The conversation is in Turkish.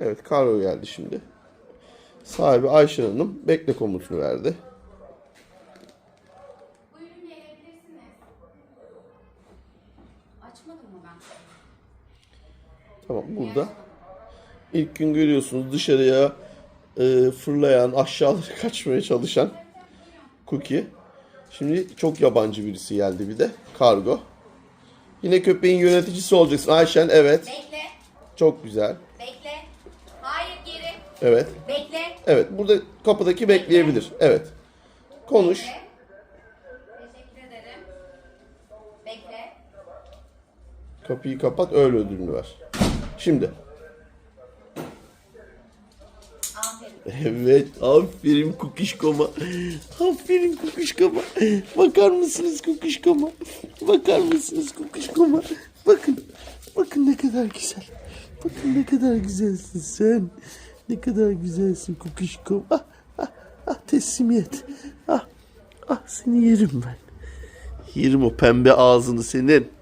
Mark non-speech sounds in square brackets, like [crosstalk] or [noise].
Evet kargo geldi şimdi. Sahibi Ayşe Hanım bekle komutunu verdi. Buyurun gelebilirsiniz. Açmadım mı ben? Tamam burada. İlk gün görüyorsunuz dışarıya e, fırlayan, aşağılara [laughs] kaçmaya çalışan Cookie. Şimdi çok yabancı birisi geldi bir de. Kargo. Yine köpeğin yöneticisi olacaksın. Ayşen evet. Bekle. Çok güzel. Bekle. Evet. Bekle. Evet. Burada kapıdaki bekleyebilir. Evet. Konuş. Bekle. Teşekkür ederim. Bekle. Kapıyı kapat öyle ödülünü ver. Şimdi. Evet, aferin kukişkoma. Aferin kukişkoma. Bakar mısınız kukişkoma? Bakar mısınız kukişkoma? Bakın, bakın ne kadar güzel. Bakın ne kadar güzelsin sen. Ne kadar güzelsin kukişkoma. Ah, ah, ah teslimiyet. Ah, ah seni yerim ben. Yerim o pembe ağzını senin.